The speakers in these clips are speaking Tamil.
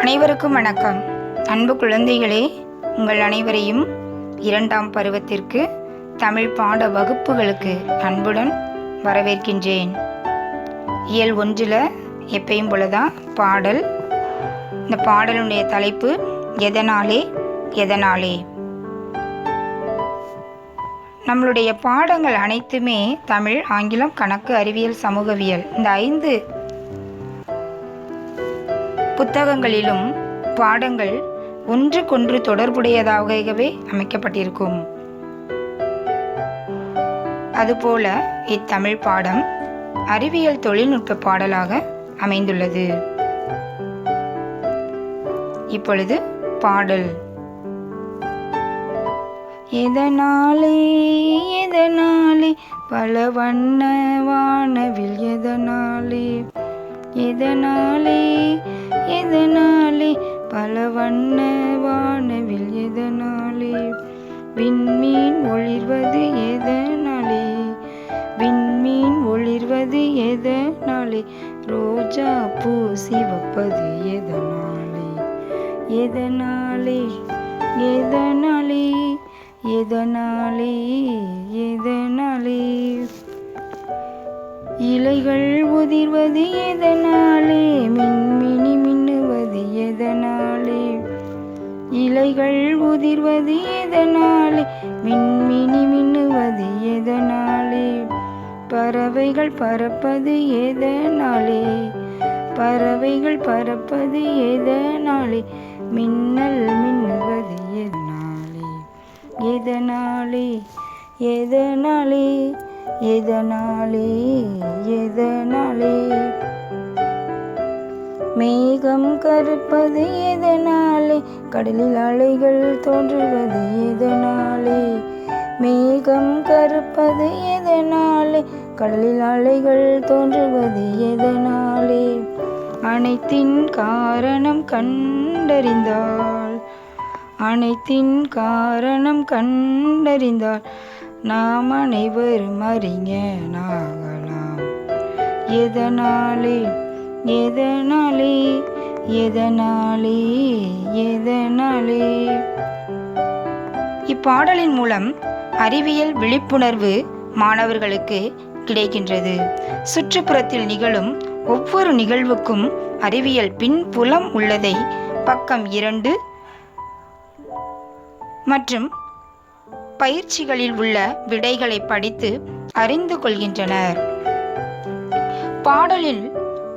அனைவருக்கும் வணக்கம். அன்பு குழந்தைகளே உங்கள் அனைவரையும் இரண்டாம் பருவத்திற்கு தமிழ் பாட வகுப்புகளுக்கு அன்புடன் வரவேற்கின்றேன். இயல் ஒன்றில் எப்பயும் போலதான் பாடல். இந்த பாடலுடைய தலைப்பு எதனாலே எதனாலே? நம்மளுடைய பாடங்கள் அனைத்துமே தமிழ் ஆங்கிலம் கணக்கு அறிவியல் சமூகவியல். இந்த ஐந்து புத்தகங்களிலும் பாடங்கள் ஒன்றுக்கொன்று தொடர்புடையதாகவே அமைக்கப்பட்டிருக்கும். அதுபோல இத்தமிழ் பாடம் அறிவியல் தொழில்நுட்ப பாடலாக அமைந்துள்ளது. இப்பொழுது பாடல். எதனாலே எதனாலே பல வண்ண வானவில் எதனாலே எதனாலே எதனாலே? பல வண்ண வானவில் எதனாலே? விண்மீன் ஒளிர்வது எதனாலே? விண்மீன் ஒளிர்வது எதனாலே? ரோஜா பூ சிவப்பது எதனாலே? எதனாலே? எதனாலே? எதனாலே? எதனாலே? இலைகள் உதிர்வது எதனாலே? மின்மினி மின்னுவது எதனாலே? இலைகள் உதிர்வது எதனாலே? மின்மினி மின்னுவது எதனாலே? பறவைகள் பறப்பது எதனாலே? பறவைகள் பறப்பது எதனாலே? மின்னல் மின்னுவது எதனாலே? எதனாலே? எதனாலே? எதனாலே எதனாலே? மேகம் கருப்பது எதனாலே? கடலில் அலைகள் தோன்றுவது எதனாலே? மேகம் கருப்பது எதனாலே? கடலில் அலைகள் தோன்றுவது எதனாலே? அனைத்தின் காரணம் கண்டறிந்தால் அனைத்தின் காரணம் கண்டறிந்தால் நாம் அனைவரும் அறிஞனாகலாம் எதனாலே எதனாலே எதனாலே எதனாலே? இப்பாடலின் மூலம் அறிவியல் விழிப்புணர்வு மாணவர்களுக்கு கிடைக்கின்றது. சுற்றுப்புறத்தில் நிகழும் ஒவ்வொரு நிகழ்வுக்கும் அறிவியல் பின்புலம் உள்ளதை பக்கம் இரண்டு மற்றும் பயிற்சிகளில் உள்ள விடைகளை படித்து அறிந்து கொள்கின்றனர். பாடலில்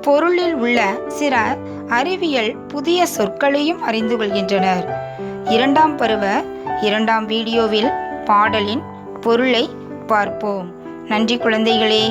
பொருளில் உள்ள சில அறிவியல் புதிய சொற்களையும் அறிந்து கொள்கின்றனர். இரண்டாம் பருவ இரண்டாம் வீடியோவில் பாடலின் பொருளை பார்ப்போம். நன்றி குழந்தைகளே.